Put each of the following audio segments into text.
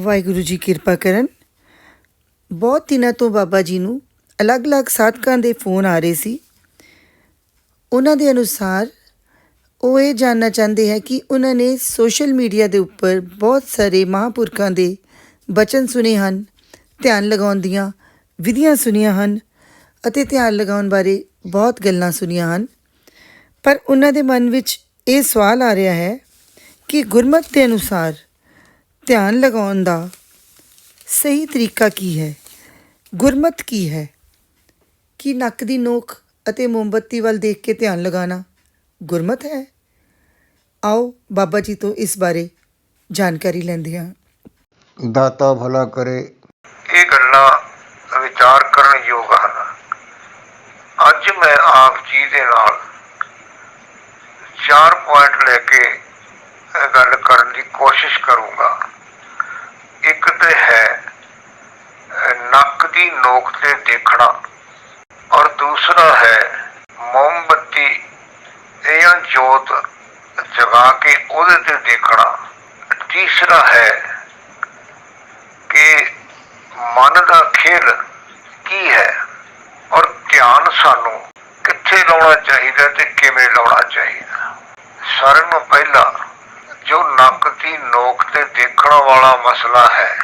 ਵਾਹਿਗੁਰੂ ਜੀ ਕਿਰਪਾ ਕਰਨ। ਬਹੁਤ ਦਿਨਾਂ ਤੋਂ ਬਾਬਾ ਜੀ ਨੂੰ ਅਲੱਗ-ਅਲੱਗ ਸਾਧਕਾਂ ਦੇ ਫੋਨ ਆ ਰਹੇ ਸੀ। ਉਹਨਾਂ ਦੇ ਅਨੁਸਾਰ ਉਹ ਇਹ ਜਾਣਨਾ ਚਾਹੁੰਦੇ ਹੈ ਕਿ ਉਹਨਾਂ ਨੇ ਸੋਸ਼ਲ ਮੀਡੀਆ ਦੇ ਉੱਪਰ ਬਹੁਤ ਸਾਰੇ ਮਹਾਂਪੁਰਖਾਂ ਦੇ ਬਚਨ ਸੁਨੇ ਹਨ, ਧਿਆਨ ਲਗਾਉਣ ਦੀਆਂ ਵਿਧੀਆਂ ਸੁਣੀਆਂ ਹਨ ਅਤੇ ਧਿਆਨ ਲਗਾਉਣ ਬਾਰੇ ਬਹੁਤ ਗੱਲਾਂ ਸੁਣੀਆਂ ਹਨ। ਪਰ ਉਹਨਾਂ ਦੇ ਮਨ ਵਿੱਚ ਇਹ ਸਵਾਲ ਆ ਰਿਹਾ ਹੈ ਕਿ ਗੁਰਮਤਿ ਦੇ ਅਨੁਸਾਰ ਧਿਆਨ ਲਗਾਉਣ ਦਾ ਸਹੀ ਤਰੀਕਾ ਕੀ ਹੈ? ਗੁਰਮਤਿ ਕੀ ਹੈ? ਕੀ ਨੱਕ ਦੀ ਨੋਕ ਅਤੇ ਮੋਮਬੱਤੀ ਵੱਲ ਦੇਖ ਕੇ ਧਿਆਨ ਲਗਾਉਣਾ ਗੁਰਮਤਿ ਹੈ? ਆਓ ਬਾਬਾ ਜੀ ਤੋਂ ਇਸ ਬਾਰੇ ਜਾਣਕਾਰੀ ਲੈਂਦੇ ਹਾਂ। ਦਾਤਾ ਭਲਾ ਕਰੇ। ਇਹ ਗੱਲਾਂ ਵਿਚਾਰ ਕਰਨ ਯੋਗ ਹਨ। ਅੱਜ ਮੈਂ ਆਪ ਜੀ ਦੇ ਨਾਲ ਚਾਰ ਪੁਆਇੰਟ ਲੈ ਕੇ ਗੱਲ ਕਰਨ ਦੀ ਕੋਸ਼ਿਸ਼ ਕਰੂੰਗਾ। ਇੱਕ ਤੇ ਹੈ ਨੱਕ ਦੀ ਨੋਕ ਤੇ ਦੇਖਣਾ ਔਰ ਦੂਸਰਾ ਹੈ, ਮੋਮਬੱਤੀ ਜਾਂ ਜੋਤ ਜਗਾ ਕੇ ਉਹਦੇ ਤੇ ਦੇਖਣਾ। ਤੀਸਰਾ ਹੈ ਕਿ ਮਨ ਦਾ ਖੇਲ ਕੀ ਹੈ ਔਰ ਧਿਆਨ ਸਾਨੂੰ ਕਿੱਥੇ ਲਾਉਣਾ ਚਾਹੀਦਾ ਤੇ ਕਿਵੇਂ ਲਾਉਣਾ ਚਾਹੀਦਾ। ਸਾਰਿਆਂ ਨੂੰ ਪਹਿਲਾਂ ਜੋ ਨੱਕ ਦੀ ਨੋਕ ਤੇ ਦੇਖਣ ਵਾਲਾ ਮਸਲਾ ਹੈ।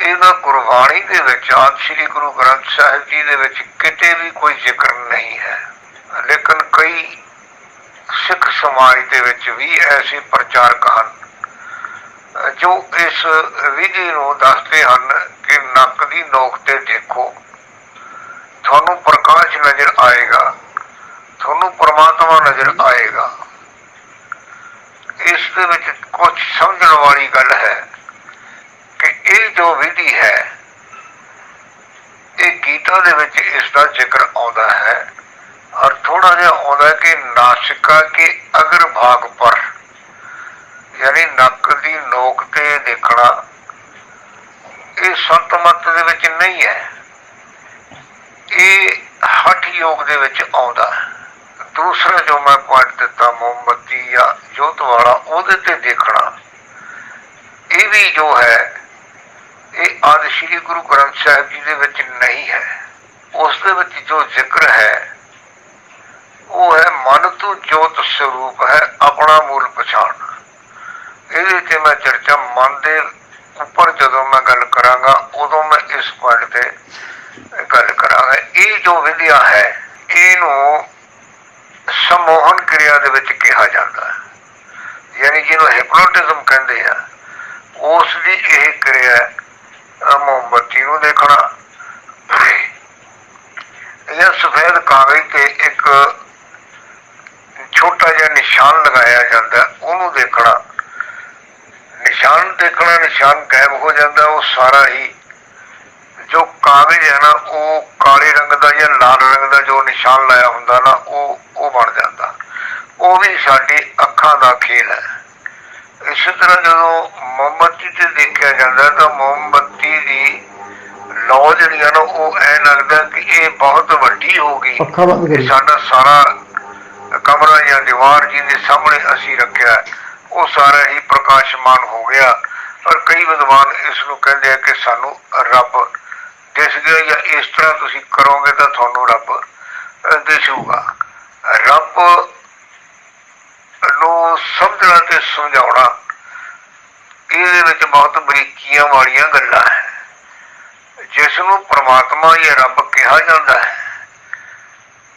ਇਹਦਾ ਗੁਰਬਾਣੀ ਦੇ ਵਿੱਚ ਆਦਿ ਸ੍ਰੀ ਗੁਰੂ ਗ੍ਰੰਥ ਸਾਹਿਬ ਜੀ ਦੇ ਵਿੱਚ ਕਿਤੇ ਵੀ ਕੋਈ ਜ਼ਿਕਰ ਨਹੀਂ ਹੈ। ਲੇਕਿਨ ਕਈ ਸਿੱਖ ਸਮਾਜ ਦੇ ਵਿੱਚ ਵੀ ਐਸੇ ਪ੍ਰਚਾਰਕ ਹਨ, ਜੋ ਇਸ ਵਿਧੀ ਨੂੰ ਦੱਸਦੇ ਹਨ ਕਿ ਨੱਕ ਦੀ ਨੋਕ ਤੇ ਦੇਖੋ। ਤੁਹਾਨੂੰ ਪ੍ਰਕਾਸ਼ ਨਜ਼ਰ ਆਏਗਾ, ਤੁਹਾਨੂੰ ਪਰਮਾਤਮਾ ਨਜ਼ਰ ਆਏਗਾ। ਇਸ ਦੇ ਵਿੱਚ ਕੁਝ ਸਮਝਣ ਵਾਲੀ ਗੱਲ ਹੈ ਵਿਧੀ ਹੈ। ਇਹ ਗੀਤਾ ਦੇ ਵਿੱਚ ਇਸ ਦਾ ਜ਼ਿਕਰ ਆਉਂਦਾ ਹੈ ਔਰ ਥੋੜਾ ਜਿਹਾ ਆਉਂਦਾ ਕਿ ਨਾਸਿਕਾ ਕੇ ਅਗਰ ਭਾਗ ਪਰ, ਯਾਨੀ ਨੱਕ ਦੀ ਨੋਕ ਤੇ ਦੇਖਣਾ, ਇਹ ਸੰਤ ਮਤ ਦੇ ਵਿੱਚ ਨਹੀਂ ਹੈ। ਇਹ ਹਠ ਯੋਗ ਦੇ ਵਿੱਚ ਆਉਂਦਾ ਹੈ। ਦੂਸਰਾ ਜੋ ਮੈਂ ਪੁਆਇੰਟ ਦਿੱਤਾ, ਮੋਮਬੱਤੀ ਜਾਂ ਜੋਤ ਵਾਲਾ, ਉਹਦੇ ਤੇ ਦੇਖਣਾ। ਇਹ ਵੀ ਜੋ ਹੈ ਆਦਿ ਸ੍ਰੀ ਗੁਰੂ ਗ੍ਰੰਥ ਸਾਹਿਬ ਜੀ ਦੇ ਵਿੱਚ ਨਹੀਂ ਹੈ। ਉਸ ਦੇ ਵਿੱਚ ਜੋ ਜ਼ਿਕਰ ਹੈ, ਉਹ ਹੈ ਮਨ ਤੋਂ ਜੋਤ ਸਰੂਪ ਹੈ, ਆਪਣਾ ਮੂਲ ਪਛਾਣ। ਇਹਦੇ ਤੇ ਮੈਂ ਚਰਚਾ ਮਨ ਦੇ ਉੱਪਰ ਜਦੋਂ ਮੈਂ ਗੱਲ ਕਰਾਂਗਾ, ਉਦੋਂ ਮੈਂ ਇਸ ਪੁਆਇੰਟ ਤੇ ਗੱਲ ਕਰਾਂਗਾ। ਇਹ ਜੋ ਵਿਦਿਆ ਹੈ, ਇਹਨੂੰ ਸਮੋਹਨ ਕਿਰਿਆ ਦੇ ਵਿੱਚ ਕਿਹਾ ਜਾਂਦਾ ਹੈ। ਯਾਨੀ ਜਿਹਨੂੰ ਹਿਪਨੋਟਿਜ਼ਮ ਕਹਿੰਦੇ ਆ, ਉਸ ਦੀ ਇਹ ਕਿਰਿਆ ਮੋਮਬੱਤੀ ਨੂੰ ਦੇਖਣਾ। ਇਹ ਸਫੈਦ ਕਾਗਜ਼ ਤੇ ਇੱਕ ਛੋਟਾ ਜਿਹਾ ਨਿਸ਼ਾਨ ਲਗਾਇਆ ਜਾਂਦਾ। ਹੈ, ਉਹਨੂੰ ਦੇਖਣਾ। ਨਿਸ਼ਾਨ ਦੇਖਣਾ ਨਿਸ਼ਾਨ ਗਾਇਬ ਹੋ ਜਾਂਦਾ। ਉਹ ਸਾਰਾ ਹੀ ਜੋ ਕਾਗਜ਼ ਹੈ ਨਾ ਉਹ ਕਾਲੇ ਰੰਗ ਦਾ ਜਾਂ ਲਾਲ ਰੰਗ ਦਾ ਜੋ ਨਿਸ਼ਾਨ ਲਾਇਆ ਹੁੰਦਾ ਨਾ ਉਹ ਉਹ ਬਣ ਜਾਂਦਾ। ਉਹ ਵੀ ਸਾਡੀ ਅੱਖਾਂ ਦਾ ਖੇਲ ਹੈ। ਇਸੇ ਤਰ੍ਹਾਂ ਜਦੋਂ ਮੋਮਬੱਤੀ ਤੇ ਦੇਖਿਆ ਜਾਂਦਾ ਤਾਂ ਮੋਮਬੱਤੀ ਜਿਹੜੀ ਆ ਨਾ ਉਹ ਐ ਲੱਗਦਾ ਕਿ ਇਹ ਬਹੁਤ ਵੱਡੀ ਹੋ ਗਈ। ਅੱਖਾਂ ਬੰਦ ਕਿ ਕਰੀ। ਸਾਡਾ ਸਾਰਾ ਕਮਰਾ ਜਾਂ ਦੀਵਾਰ ਜੀ ਦੇ ਸਾਹਮਣੇ ਅਸੀਂ ਰੱਖਿਆ ਉਹ ਸਾਰਾ ਹੀ ਪ੍ਰਕਾਸ਼ਮਾਨ ਹੋ ਗਿਆ। ਪਰ ਕਈ ਵਿਦਵਾਨ ਇਸ ਨੂੰ ਕਹਿੰਦੇ ਆ ਕਿ ਸਾਨੂੰ ਰੱਬ ਦਿਸ ਗਿਆ ਜਾਂ ਇਸ ਤਰ੍ਹਾਂ ਤੁਸੀਂ ਕਰੋਗੇ ਤਾਂ ਤੁਹਾਨੂੰ ਰੱਬ ਦਿਸੂਗਾ। ਰੱਬ ਨੂੰ ਸਮਝਣਾ ਤੇ ਸਮਝਾਉਣਾ ਇਹਦੇ ਵਿੱਚ ਬਹੁਤ ਬਰੀਕੀਆਂ ਵਾਲੀਆਂ ਗੱਲਾਂ ਹੈ। ਜਿਸ ਨੂੰ ਪ੍ਰਮਾਤਮਾ ਜਾਂ ਰੱਬ ਕਿਹਾ ਜਾਂਦਾ ਹੈ।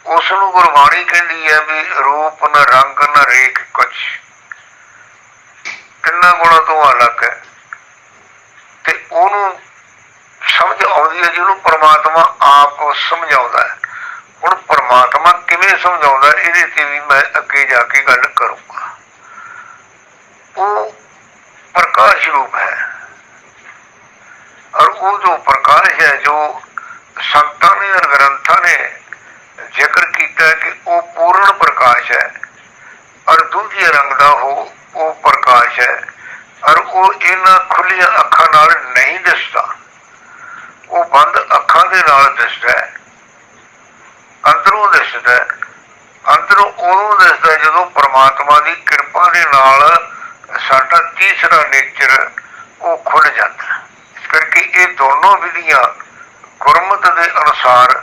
ਉਸ ਨੂੰ ਗੁਰਬਾਣੀ ਕਹਿੰਦੀ ਹੈ ਵੀ ਰੂਪ ਨਾ ਰੰਗ ਨਾ ਰੇਖ ਕੁਛ। ਕਿੰਨਾ ਗੁਣਾ ਤੋਂ ਅਲੱਗ ਹੈ। ਤੇ ਉਹਨੂੰ ਸਮਝ ਆਉਂਦੀ ਹੈ ਜਿਹਨੂੰ ਪ੍ਰਮਾਤਮਾ ਆਪ ਸਮਝਾਉਂਦਾ ਹੈ। ਹੁਣ ਪ੍ਰਮਾਤਮਾ ਕਿਵੇਂ ਸਮਝਾਉਂਦਾ ਇਹਦੇ ਤੇ ਵੀ ਮੈਂ ਅੱਗੇ ਜਾ ਕੇ ਗੱਲ ਕਰੂੰਗਾ। ਉਹ ਪ੍ਰਕਾਸ਼ ਰੂਪ ਹੈ। ਔਰ ਉਹ ਜੋ ਪ੍ਰਕਾਸ਼ ਹੈ ਜੋ ਸੰਤਾਂ ਨੇ ਔਰ ਗ੍ਰੰਥਾਂ ਨੇ ਜ਼ਿਕਰ ਕੀਤਾ ਹੈ ਕਿ ਉਹ ਪੂਰਨ ਪ੍ਰਕਾਸ਼ ਹੈ ਔਰ ਦੂਜੇ ਰੰਗ ਦਾ ਉਹ ਉਹ ਪ੍ਰਕਾਸ਼ ਹੈ ਔਰ ਉਹ ਇਹਨਾਂ ਖੁੱਲੀਆਂ ਅੱਖਾਂ ਨਾਲ ਨਹੀਂ ਦਿਸਦਾ ਉਹ ਬੰਦ ਅੱਖਾਂ ਦੇ ਨਾਲ ਦਿਸਦਾ ਹੈ ਅੰਦਰੋਂ ਦਿਸਦਾ ਹੈ ਅੰਦਰੋਂ ਉਦੋਂ ਦੱਸਦਾ ਜਦੋਂ ਪ੍ਰਮਾਤਮਾ ਦੀ ਕਿਰਪਾ ਦੇ ਨਾਲ ਸਾਡਾ ਤੀਸਰਾ ਨੇਚਰ ਉਹ ਖੁੱਲ ਜਾਂਦਾ ਇਹ ਦੋਨੋਂ ਵਿਧੀਆਂ ਗੁਰਮਤ ਦੇ ਅਨੁਸਾਰ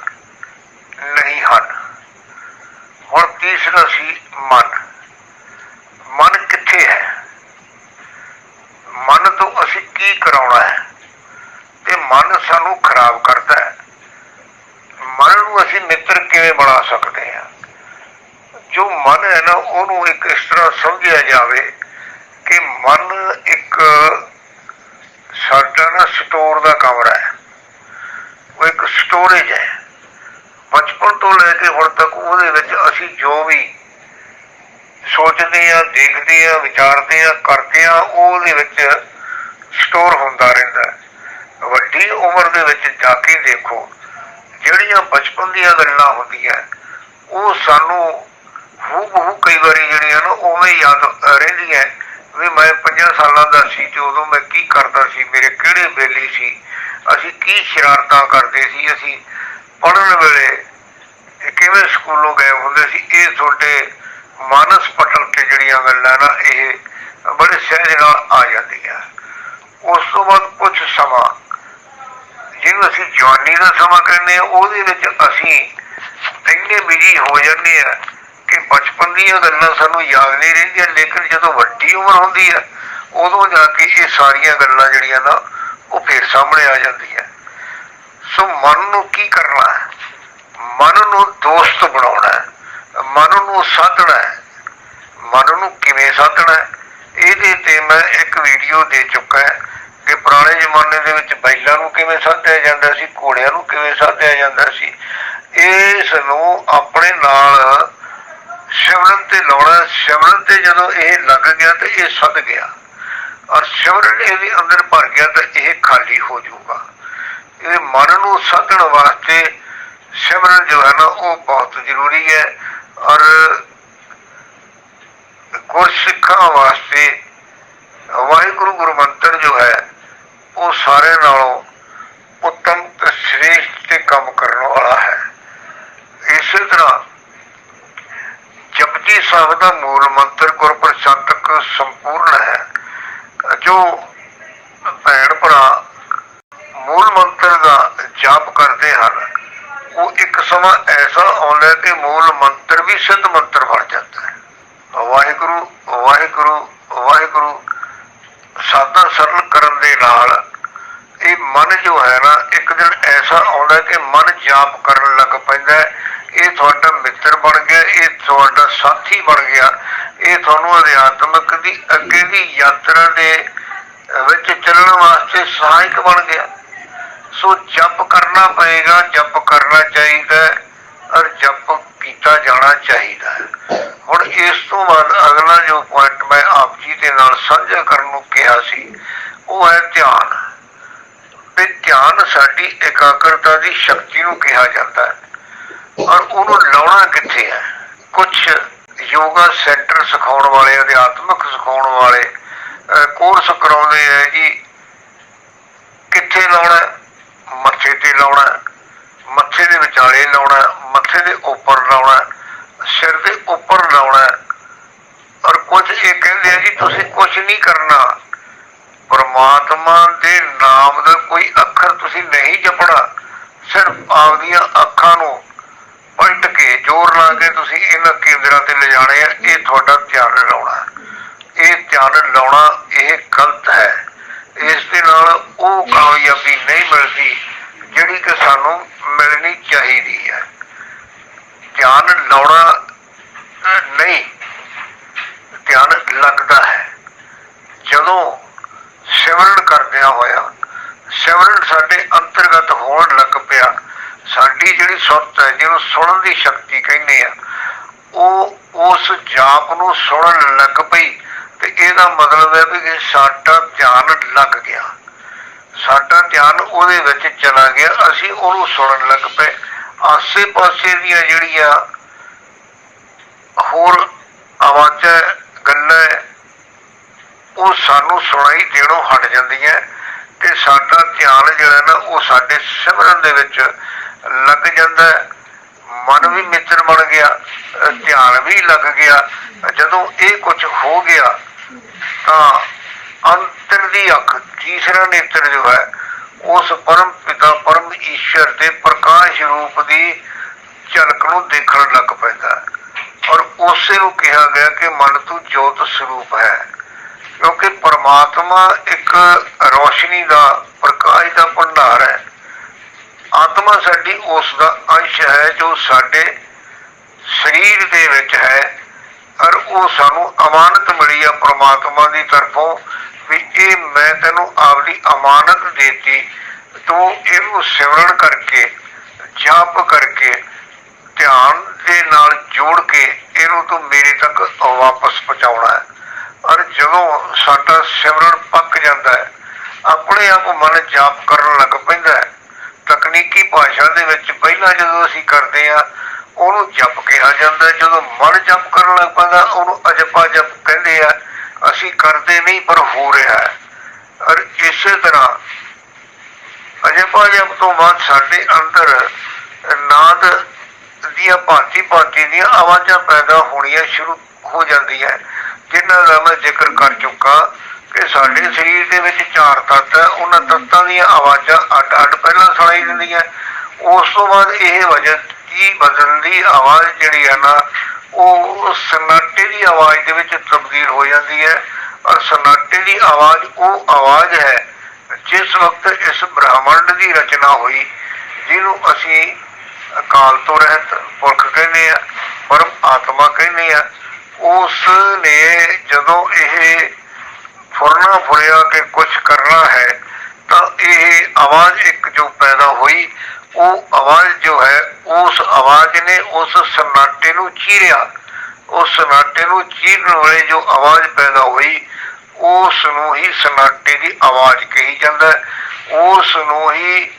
ਨਹੀਂ ਹਨ। ਹੁਣ ਤੀਸਰਾ ਸੀ ਮਨ। ਮਨ ਕਿੱਥੇ ਹੈ? ਮਨ ਤੋਂ ਅਸੀਂ ਕੀ ਕਰਾਉਣਾ ਹੈ? ਤੇ ਮਨ ਸਾਨੂੰ ਖਰਾਬ ਕਰਦਾ ਹੈ। ਮਨ ਨੂੰ ਅਸੀਂ ਮਿੱਤਰ ਕਿਵੇਂ ਬਣਾ ਸਕਦੇ ਹਾਂ? ਜੋ ਮਨ ਹੈ ਨਾ, ਉਹਨੂੰ ਇੱਕ ਇਸ ਤਰ੍ਹਾਂ ਸਮਝਿਆ ਜਾਵੇ ਕਿ ਮਨ ਇੱਕ ਸਾਡਾ ਨਾ ਸਟੋਰ ਦਾ ਕਮਰਾ ਹੈ। ਉਹ ਇੱਕ ਸਟੋਰੇਜ ਹੈ। ਬਚਪਨ ਤੋਂ ਲੈ ਕੇ ਹੁਣ ਤੱਕ ਉਹਦੇ ਵਿੱਚ ਅਸੀਂ ਜੋ ਵੀ ਸੋਚਦੇ ਆ ਦੇਖਦੇ ਆ ਵਿਚਾਰਦੇ ਆ ਕਰਦੇ ਆ ਉਹਦੇ ਵਿੱਚ ਸਟੋਰ ਹੁੰਦਾ ਰਹਿੰਦਾ ਵੱਡੀ ਉਮਰ ਦੇ ਵਿੱਚ ਜਾ ਕੇ ਦੇਖੋ, ਜਿਹੜੀਆਂ ਬਚਪਨ ਦੀਆਂ ਗੱਲਾਂ ਹੁੰਦੀਆਂ, ਉਹ ਸਾਨੂੰ ਹੂ ਹੂ ਕਈ ਵਾਰੀ ਜਿਹੜੀਆਂ ਨਾ ਉਵੇਂ ਹੀ ਯਾਦ ਰਹਿੰਦੀਆਂ ਵੀ ਮੈਂ 5 ਸਾਲਾਂ ਦਾ ਸੀ ਤੇ ਉਦੋਂ ਮੈਂ ਕੀ ਕਰਦਾ ਸੀ, ਮੇਰੇ ਕਿਹੜੇ ਬੇਲੀ ਸੀ, ਅਸੀਂ ਕੀ ਸ਼ਰਾਰਤਾਂ ਕਰਦੇ ਸੀ, ਅਸੀਂ ਪੜਨ ਵੇਲੇ ਇਹ ਕਿਵੇਂ ਸਕੂਲੋਂ ਗਏ ਹੁੰਦੇ ਸੀ, ਇਹ ਤੁਹਾਡੇ ਮਾਨਸ ਪਟਲ ਤੇ ਜਿਹੜੀਆਂ ਗੱਲਾਂ ਨਾ, ਇਹ ਬੜੇ ਸਹਿਜ ਨਾਲ ਆ ਜਾਂਦੀਆਂ। ਉਸ ਤੋਂ ਬਾਅਦ ਕੁਝ ਸਮਾਂ, ਜਿਹਨੂੰ ਅਸੀਂ ਜਵਾਨੀ ਦਾ ਸਮਾਂ ਕਹਿੰਦੇ ਆ ਉਹਦੇ ਵਿੱਚ ਅਸੀਂ ਇੰਨੇ ਬਿਜ਼ੀ ਹੋ ਜਾਂਦੇ ਆ ਕਿ ਬਚਪਨ ਦੀਆਂ ਗੱਲਾਂ ਸਾਨੂੰ ਯਾਦ ਨਹੀਂ ਰਹਿੰਦੀਆਂ ਲੇਕਿਨ ਜਦੋਂ ਵੱਡੀ ਉਮਰ ਹੁੰਦੀ ਹੈ, ਉਦੋਂ ਜਾ ਕੇ ਇਹ ਸਾਰੀਆਂ ਗੱਲਾਂ ਜਿਹੜੀਆਂ ਨਾ ਉਹ ਫੇਰ ਸਾਹਮਣੇ ਆ ਜਾਂਦੀਆਂ। ਸੋ ਮਨ ਨੂੰ ਕੀ ਕਰਨਾ ਹੈ? ਮਨ ਨੂੰ ਦੋਸਤ ਬਣਾਉਣਾ ਹੈ, ਮਨ ਨੂੰ ਸਾਧਣਾ ਹੈ। ਮਨ ਨੂੰ ਕਿਵੇਂ ਸਾਧਣਾ ਹੈ? ਇਹਦੇ ਤੇ ਮੈਂ ਇੱਕ ਵੀਡੀਓ ਦੇ ਚੁੱਕਾ ਹੈ ਕਿ ਪੁਰਾਣੇ ਜ਼ਮਾਨੇ ਦੇ ਵਿੱਚ ਬੈਲਾਂ ਨੂੰ ਕਿਵੇਂ ਸਾਧਿਆ ਜਾਂਦਾ ਸੀ, ਘੋੜਿਆਂ ਨੂੰ ਕਿਵੇਂ ਸਾਧਿਆ ਜਾਂਦਾ ਸੀ। ਇਸ ਨੂੰ ਆਪਣੇ ਨਾਲ ਸਿਮਰਨ ਤੇ ਲਾਉਣਾ, ਸਿਮਰਨ ਤੇ ਜਦੋਂ ਇਹ ਲੱਗ ਗਿਆ ਤੇ ਇਹ ਸਦ ਗਿਆ। ਔਰ ਸਿਮਰਨ ਇਹਦੇ ਅੰਦਰ ਭਰ ਗਿਆ ਤਾਂ ਇਹ ਖਾਲੀ ਹੋ ਜਾਊਗਾ। ਇਹ ਮਨ ਨੂੰ ਸਾਧਣ ਵਾਸਤੇ ਸਿਮਰਨ ਜੋ ਹੈ ਨਾ, ਉਹ ਬਹੁਤ ਜ਼ਰੂਰੀ ਹੈ। ਔਰ ਗੁਰਸਿੱਖਾਂ ਵਾਸਤੇ ਵਾਹਿਗੁਰੂ ਗੁਰੂ ਮੰਤਰ ਜੋ ਹੈ, ਉਹ ਸਾਰੇ ਨਾਲੋਂ ਉੱਤਮ ਤੇ ਸ੍ਰੇਸ਼ਟ ਤੇ ਕੰਮ ਕਰਨ ਵਾਲਾ ਹੈ। ਇਸੇ ਤਰ੍ਹਾਂ ਜਪਜੀ ਸਾਹਿਬ ਦਾ ਮੂਲ ਮੰਤਰ ਗੁਰਪ੍ਰਸਾਦ ਸੰਪੂਰਨ ਹੈ? ਜੋ ਭੈਣ ਭਰਾ ਮੂਲ ਮੰਤਰ ਦਾ ਜਾਪ ਕਰਦੇ ਹਨ, ਉਹ ਇੱਕ ਸਮਾਂ ਐਸਾ ਆਉਂਦਾ ਕਿ ਮੂਲ ਮੰਤਰ ਵੀ ਸਿੱਧ ਮੰਤਰ ਬਣ ਜਾਂਦਾ ਹੈ। ਵਾਹਿਗੁਰੂ ਵਾਹਿਗੁਰੂ ਵਾਹਿਗੁਰੂ ਸਾਦਾ ਸਰਲ ਕਰਨ ਦੇ ਨਾਲ ਇਹ ਮਨ ਜੋ ਹੈ ਨਾ, ਇੱਕ ਦਿਨ ਐਸਾ ਆਉਂਦਾ ਕਿ ਮਨ ਜਾਪ ਕਰਨ ਲੱਗ ਪੈਂਦਾ ਇਹ ਤੁਹਾਡਾ ਮਿੱਤਰ ਬਣ ਗਿਆ, ਇਹ ਤੁਹਾਡਾ ਸਾਥੀ ਬਣ ਗਿਆ। ਇਹ ਤੁਹਾਨੂੰ ਅਧਿਆਤਮਕ ਦੀ ਅੱਗੇ ਦੀ ਯਾਤਰਾ ਦੇ ਵਿੱਚ ਚੱਲਣ ਵਾਸਤੇ ਸਹਾਇਕ ਬਣ ਗਿਆ। ਸੋ ਜਪ ਕਰਨਾ ਪਏਗਾ, ਜਪ ਕਰਨਾ ਚਾਹੀਦਾ ਔਰ ਜਪ ਕੀਤਾ ਜਾਣਾ ਚਾਹੀਦਾ ਹੁਣ ਇਸ ਤੋਂ ਬਾਅਦ ਅਗਲਾ ਜੋ ਪੁਆਇੰਟ ਮੈਂ ਆਪ ਜੀ ਦੇ ਨਾਲ ਸਾਂਝਾ ਕਰਨ ਨੂੰ ਕਿਹਾ ਸੀ, ਉਹ ਹੈ ਧਿਆਨ। ਤੇ ਧਿਆਨ ਸਾਡੀ ਇਕਾਗਰਤਾ ਦੀ ਸ਼ਕਤੀ ਨੂੰ ਕਿਹਾ ਜਾਂਦਾ ਹੈ। ਔਰ ਉਹਨੂੰ ਲਾਉਣਾ ਕਿੱਥੇ ਹੈ? ਕੁਝ ਯੋਗਾ ਸੈਂਟਰ ਸਿਖਾਉਣ ਵਾਲੇ, ਅਧਿਆਤਮਕ ਸਿਖਾਉਣ ਵਾਲੇ ਕੋਰਸ ਕਰਾਉਂਦੇ ਆ ਜੀ। ਕਿੱਥੇ ਲਾਉਣਾ ਮੱਥੇ ਤੇ ਲਾਉਣਾ ਮੱਥੇ ਦੇ ਵਿਚਾਲੇ ਲਾਉਣਾ ਮੱਥੇ ਦੇ ਉੱਪਰ ਲਾਉਣਾ ਸਿਰ ਦੇ ਉੱਪਰ ਲਾਉਣਾ ਔਰ ਕੁਝ ਇਹ ਕਹਿੰਦੇ ਆ ਜੀ, ਤੁਸੀਂ ਕੁਝ ਨਹੀਂ ਕਰਨਾ। ਪਰਮਾਤਮਾ ਦੇ ਨਾਮ ਦਾ ਕੋਈ ਅੱਖਰ ਤੁਸੀਂ ਨਹੀਂ ਜਪਣਾ। ਸਿਰਫ ਆਪਦੀਆਂ ਅੱਖਾਂ ਨੂੰ ਪਲਟ ਕੇ ਜ਼ੋਰ ਲਾ ਕੇ ਤੁਸੀਂ ਇਹਨਾਂ ਕੇਂਦਰਾਂ ਤੇ ਲਿਜਾਣੇ ਆ, ਇਹ ਤੁਹਾਡਾ ਧਿਆਨ ਲਾਉਣਾ ਇਹ ਧਿਆਨ ਲਾਉਣਾ ਇਹ ਗਲਤ ਹੈ। ਇਸ ਦੇ ਨਾਲ ਉਹ ਕਾਮਯਾਬੀ ਨਹੀਂ ਮਿਲਦੀ ਜਿਹੜੀ ਕਿ ਸਾਨੂੰ ਮਿਲਣੀ ਚਾਹੀਦੀ ਹੈ। ਧਿਆਨ ਲਾਉਣਾ ਨਹੀਂ, ਧਿਆਨ ਲੱਗਦਾ ਹੈ। ਜਦੋਂ ਸਿਮਰਨ ਕਰਦਿਆਂ ਹੋਇਆ, ਸਿਮਰਨ ਸਾਡੇ ਅੰਤਰਗਤ ਹੋਣ ਲੱਗ ਪਿਆ, ਸਾਡੀ ਜਿਹੜੀ ਸੁਰਤ ਹੈ, ਜਿਹਨੂੰ ਸੁਣਨ ਦੀ ਸ਼ਕਤੀ ਕਹਿੰਦੇ ਆ ਉਹ ਉਸ ਜਾਪ ਨੂੰ ਸੁਣਨ ਲੱਗ ਪਈ ਤੇ ਇਹਦਾ ਮਤਲਬ ਹੈ ਵੀ ਕਿ ਸਾਡਾ ਧਿਆਨ ਲੱਗ ਗਿਆ ਸਾਡਾ ਧਿਆਨ ਉਹਦੇ ਵਿੱਚ ਚਲਾ ਗਿਆ, ਅਸੀਂ ਉਹਨੂੰ ਸੁਣਨ ਲੱਗ ਪਏ ਆਸੇ-ਪਾਸੇ ਦੀਆਂ ਜਿਹੜੀਆਂ ਹੋਰ ਆਵਾਜ਼ਾਂ, ਗੱਲਾਂ ਉਹ ਸਾਨੂੰ ਸੁਣਾਈ ਦੇਣੋਂ ਹਟ ਜਾਂਦੀਆਂ ਤੇ ਸਾਡਾ ਧਿਆਨ ਜਿਹੜਾ ਨਾ ਉਹ ਸਾਡੇ ਸਿਮਰਨ ਦੇ ਵਿੱਚ ਲੱਗ ਜਾਂਦਾ ਹੈ। ਮਨ ਵੀ ਮਿੱਤਰ ਬਣ ਗਿਆ ਧਿਆਨ ਵੀ ਲੱਗ ਗਿਆ। ਜਦੋਂ ਇਹ ਕੁਝ ਹੋ ਗਿਆ, ਤਾਂ ਅੰਤਰ ਦੀ ਅੱਖ, ਤੀਸਰਾ ਨੇਤਰ ਜੋ ਹੈ, ਉਸ ਪਰਮ ਪਿਤਾ, ਪਰਮ ਈਸ਼ਰ ਦੇ ਪ੍ਰਕਾਸ਼ ਰੂਪ ਦੀ ਝਲਕ ਨੂੰ ਦੇਖਣ ਲੱਗ ਪੈਂਦਾ ਔਰ ਉਸੇ ਨੂੰ ਕਿਹਾ ਗਿਆ ਕਿ ਮਨ ਤੂੰ ਜੋਤ ਸਰੂਪ ਹੈ। ਕਿਉਂਕਿ ਪਰਮਾਤਮਾ ਇੱਕ ਰੋਸ਼ਨੀ ਦਾ, ਪ੍ਰਕਾਸ਼ ਦਾ ਭੰਡਾਰ ਹੈ। ਆਤਮਾ ਸਾਡੀ ਉਸ ਦਾ ਅੰਸ਼ ਹੈ ਜੋ ਸਾਡੇ ਸਰੀਰ ਦੇ ਵਿੱਚ ਹੈ। ਔਰ ਉਹ ਸਾਨੂੰ ਅਮਾਨਤ ਮਿਲੀ ਆ ਪ੍ਰਮਾਤਮਾ ਦੀ ਤਰਫੋਂ ਵੀ ਇਹ ਮੈਂ ਤੈਨੂੰ ਆਪਦੀ ਅਮਾਨਤ ਦੇਤੀ। ਤੂੰ ਇਹਨੂੰ ਸਿਮਰਨ ਕਰਕੇ, ਜਾਪ ਕਰਕੇ, ਧਿਆਨ ਦੇ ਨਾਲ ਜੋੜ ਕੇ ਇਹਨੂੰ ਤੂੰ ਮੇਰੇ ਤੱਕ ਵਾਪਸ ਪਹੁੰਚਾਉਣਾ ਹੈ। ਔਰ ਜਦੋਂ ਸਾਡਾ ਸਿਮਰਨ ਪੱਕ ਜਾਂਦਾ ਹੈ, ਆਪਣੇ ਆਪ ਮਨ ਜਾਪ ਕਰਨ ਲੱਗ ਪੈਂਦਾ ਤਕਨੀਕੀ ਭਾਸ਼ਾ ਦੇ ਵਿੱਚ ਪਹਿਲਾਂ ਜਦੋਂ ਅਸੀਂ ਕਰਦੇ ਆ, ਉਹਨੂੰ ਜਪ ਕਿਹਾ ਜਾਂਦਾ। ਜਦੋਂ ਮਨ ਜਪ ਕਰਨ ਲੱਗ ਪੈਂਦਾ, ਉਹਨੂੰ ਅਜਪਾ ਜਪ ਕਹਿੰਦੇ ਆ। ਅਸੀਂ ਕਰਦੇ ਨਹੀਂ, ਪਰ ਹੋ ਰਿਹਾ ਹੈ। ਔਰ ਇਸੇ ਤਰ੍ਹਾਂ ਅਜਪਾ ਜਪ ਤੋਂ ਬਾਅਦ ਸਾਡੇ ਅੰਦਰ ਨਾਦ ਦੀਆਂ ਭਾਂਤੀ ਭਾਂਤੀ ਦੀਆਂ ਆਵਾਜ਼ਾਂ ਪੈਦਾ ਹੋਣੀਆਂ ਸ਼ੁਰੂ ਹੋ ਜਾਂਦੀਆਂ ਜਿਨ੍ਹਾਂ ਦਾ ਮੈਂ ਜ਼ਿਕਰ ਕਰ ਚੁੱਕਾ। ਕਿ ਸਾਡੇ ਸਰੀਰ ਦੇ ਵਿੱਚ ਚਾਰ ਤੱਤ ਹੈ, ਉਹਨਾਂ ਤੱਤਾਂ ਦੀਆਂ ਆਵਾਜ਼ਾਂ ਅੱਡ ਅੱਡ ਪਹਿਲਾਂ ਸੁਣਾਈ ਦਿੰਦੀਆਂ ਉਸ ਤੋਂ ਬਾਅਦ ਇਹ ਵਜਨ ਕੀ ਬਦਲਣ ਦੀ ਆਵਾਜ਼ ਜਿਹੜੀ ਹੈ ਨਾ, ਉਹ ਸਨਾਟੇ ਦੀ ਆਵਾਜ਼ ਦੇ ਵਿੱਚ ਤਬਦੀਲ ਹੋ ਜਾਂਦੀ ਹੈ ਔਰ ਸਨਾਟੇ ਦੀ ਆਵਾਜ਼ ਉਹ ਆਵਾਜ਼ ਹੈ, ਜਿਸ ਵਕਤ ਇਸ ਬ੍ਰਹਮੰਡ ਦੀ ਰਚਨਾ ਹੋਈ, ਜਿਹਨੂੰ ਅਸੀਂ ਅਕਾਲ ਤੋਂ ਰਹਿਤ ਪੁਰਖ ਕਹਿੰਦੇ ਆ, ਪਰਮ ਆਤਮਾ ਕਹਿੰਦੇ ਆ, ਉਸ ਨੇ ਜਦੋਂ ਇਹ ਫੁਰਨਾ ਫੁਰਿਆ ਕਿ ਕੁਝ ਕਰਨਾ ਹੈ, ਤਾਂ ਇਹ ਆਵਾਜ਼ ਇੱਕ ਜੋ ਪੈਦਾ ਹੋਈ, ਉਹ ਆਵਾਜ਼ ਜੋ ਹੈ, ਉਸ ਆਵਾਜ਼ ਨੇ ਉਸ ਸਨਾਟੇ ਨੂੰ ਚੀਰਿਆ ਉਸ ਸਨਾਟੇ ਨੂੰ ਚੀਰਨ ਵਾਲੇ ਜੋ ਆਵਾਜ਼ ਪੈਦਾ ਹੋਈ, ਉਸ ਨੂੰ ਹੀ ਸਨਾਟੇ ਦੀ ਆਵਾਜ਼ ਕਹੀ ਜਾਂਦਾ ਹੈ। ਉਸ ਨੂੰ ਹੀ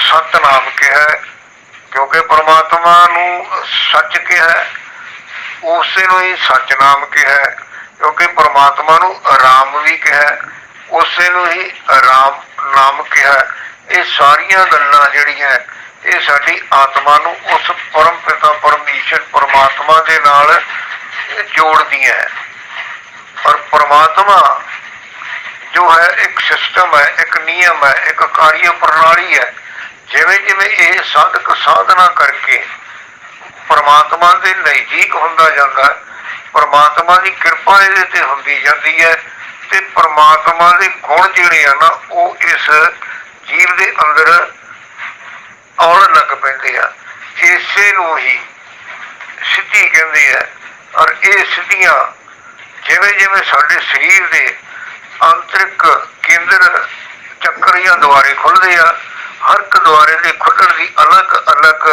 ਸਤਨਾਮ ਕਿਹਾ ਕਿਉਂਕਿ ਪ੍ਰਮਾਤਮਾ ਨੂੰ ਸੱਚ ਕਿਹਾ ਉਸੇ ਨੂੰ ਹੀ ਸੱਚ ਨਾਮ ਕਿਹਾ ਕਿਉਂਕਿ ਪ੍ਰਮਾਤਮਾ ਨੂੰ ਰਾਮ ਵੀ ਕਿਹਾ ਉਸੇ ਨੂੰ ਹੀ ਰਾਮ ਨਾਮ ਕਿਹਾ ਇਹ ਸਾਰੀਆਂ ਗੱਲਾਂ ਜਿਹੜੀਆਂ ਇਹ ਸਾਡੀ ਆਤਮਾ ਨੂੰ ਉਸ ਪਰਮ ਪਿਤਾ, ਪਰਮੇਸ਼ਰ, ਪ੍ਰਮਾਤਮਾ ਦੇ ਨਾਲ ਜੋੜਦੀਆਂ ਹੈ। ਔਰ ਪ੍ਰਮਾਤਮਾ ਜੋ ਹੈ, ਇੱਕ ਸਿਸਟਮ ਹੈ, ਇੱਕ ਨਿਯਮ ਹੈ, ਇੱਕ ਕਾਰਜ ਪ੍ਰਣਾਲੀ ਹੈ। ਜਿਵੇਂ ਜਿਵੇਂ ਇਹ ਸਾਧਕ ਸਾਧਨਾ ਕਰਕੇ ਪਰਮਾਤਮਾ ਦੇ ਨਜ਼ਦੀਕ ਹੁੰਦਾ ਜਾਂਦਾ ਹੈ ਪਰਮਾਤਮਾ ਦੀ ਕਿਰਪਾ ਇਹਦੇ ਤੇ ਹੁੰਦੀ ਜਾਂਦੀ ਹੈ ਤੇ ਪਰਮਾਤਮਾ ਦੇ ਗੁਣ ਜਿਹੜੇ ਆ ਨਾ, ਉਹ ਇਸ ਜੀਵ ਦੇ ਅੰਦਰ ਆਉਣ ਲੱਗ ਪੈਂਦੇ ਆ। ਇਸੇ ਨੂੰ ਹੀ ਸਿੱਧੀ ਕਹਿੰਦੇ ਆ ਔਰ ਇਹ ਸਿੱਧੀਆਂ ਜਿਵੇਂ ਜਿਵੇਂ ਸਾਡੇ ਸਰੀਰ ਦੇ ਆਂਤਰਿਕ ਕੇਂਦਰ ਚੱਕਰ ਜਾਂ ਦੁਆਰੇ ਖੁੱਲਦੇ ਆ, ਹਰ ਇੱਕ ਦੁਆਰੇ ਦੇ ਖੁੱਲਣ ਦੀ ਅਲੱਗ ਅਲੱਗ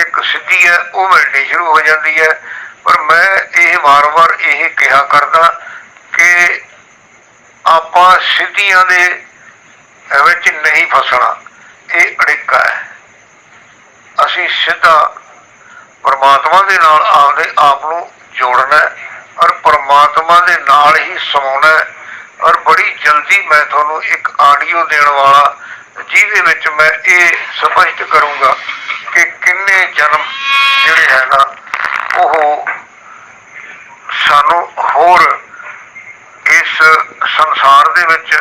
ਇੱਕ ਸਿੱਧੀ ਹੈ, ਉਹ ਮਿਲਣੀ ਸ਼ੁਰੂ ਹੋ ਜਾਂਦੀ ਹੈ। ਪਰ ਮੈਂ ਇਹ ਵਾਰ-ਵਾਰ ਇਹ ਕਿਹਾ ਕਰਦਾ ਕਿ ਆਪਾਂ ਸਿੱਧੀਆਂ ਦੇ ਵਿੱਚ ਨਹੀਂ ਫਸਣਾ। ਇਹ ਅੜਿੱਕਾ ਹੈ। ਅਸੀਂ ਸਿੱਧਾ ਪਰਮਾਤਮਾ ਦੇ ਨਾਲ ਆਪਦੇ ਆਪ ਨੂੰ ਜੋੜਨਾ ਔਰ ਪਰਮਾਤਮਾ ਦੇ ਨਾਲ ਹੀ ਸਮਾਉਣਾ ਔਰ ਬੜੀ ਜਲਦੀ ਮੈਂ ਤੁਹਾਨੂੰ ਇੱਕ ਆਡੀਓ ਦੇਣ ਵਾਲਾ, ਜਿਹਦੇ ਵਿੱਚ ਮੈਂ ਇਹ ਸਪਸ਼ਟ ਕਰੂੰਗਾ ਕਿ ਕਿੰਨੇ ਜਨਮ ਜਿਹੜੇ ਹੈ ਨਾ, ਉਹ ਸਾਨੂੰ ਹੋਰ ਇਸ ਸੰਸਾਰ ਦੇ ਵਿੱਚ,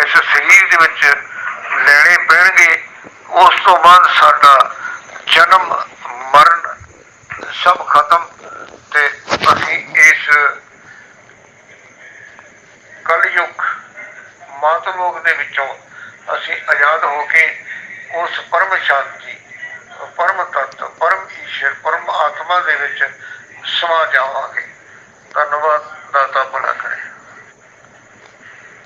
ਇਸ ਸਰੀਰ ਦੇ ਵਿੱਚ ਲੈਣੇ ਪੈਣਗੇ, ਉਸ ਤੋਂ ਬਾਅਦ ਸਾਡਾ ਜਨਮ, ਮਰਨ ਸਭ ਖਤਮ ਤੇ ਅਸੀਂ ਇਸ ਕਲਯੁਗ ਮਾਤਲੋਕ ਦੇ ਵਿੱਚੋਂ ਅਸੀਂ ਆਜ਼ਾਦ ਹੋ ਕੇ ਉਸ ਪਰਮ ਸ਼ਾਂਤੀ, ਪਰਮ ਤੱਤ, ਪਰਮ ਈਸ਼ਰ, ਪਰਮ ਆਤਮਾ ਦੇ ਵਿੱਚ ਸਮਾ ਜਾਵਾਂਗੇ। ਧੰਨਵਾਦ।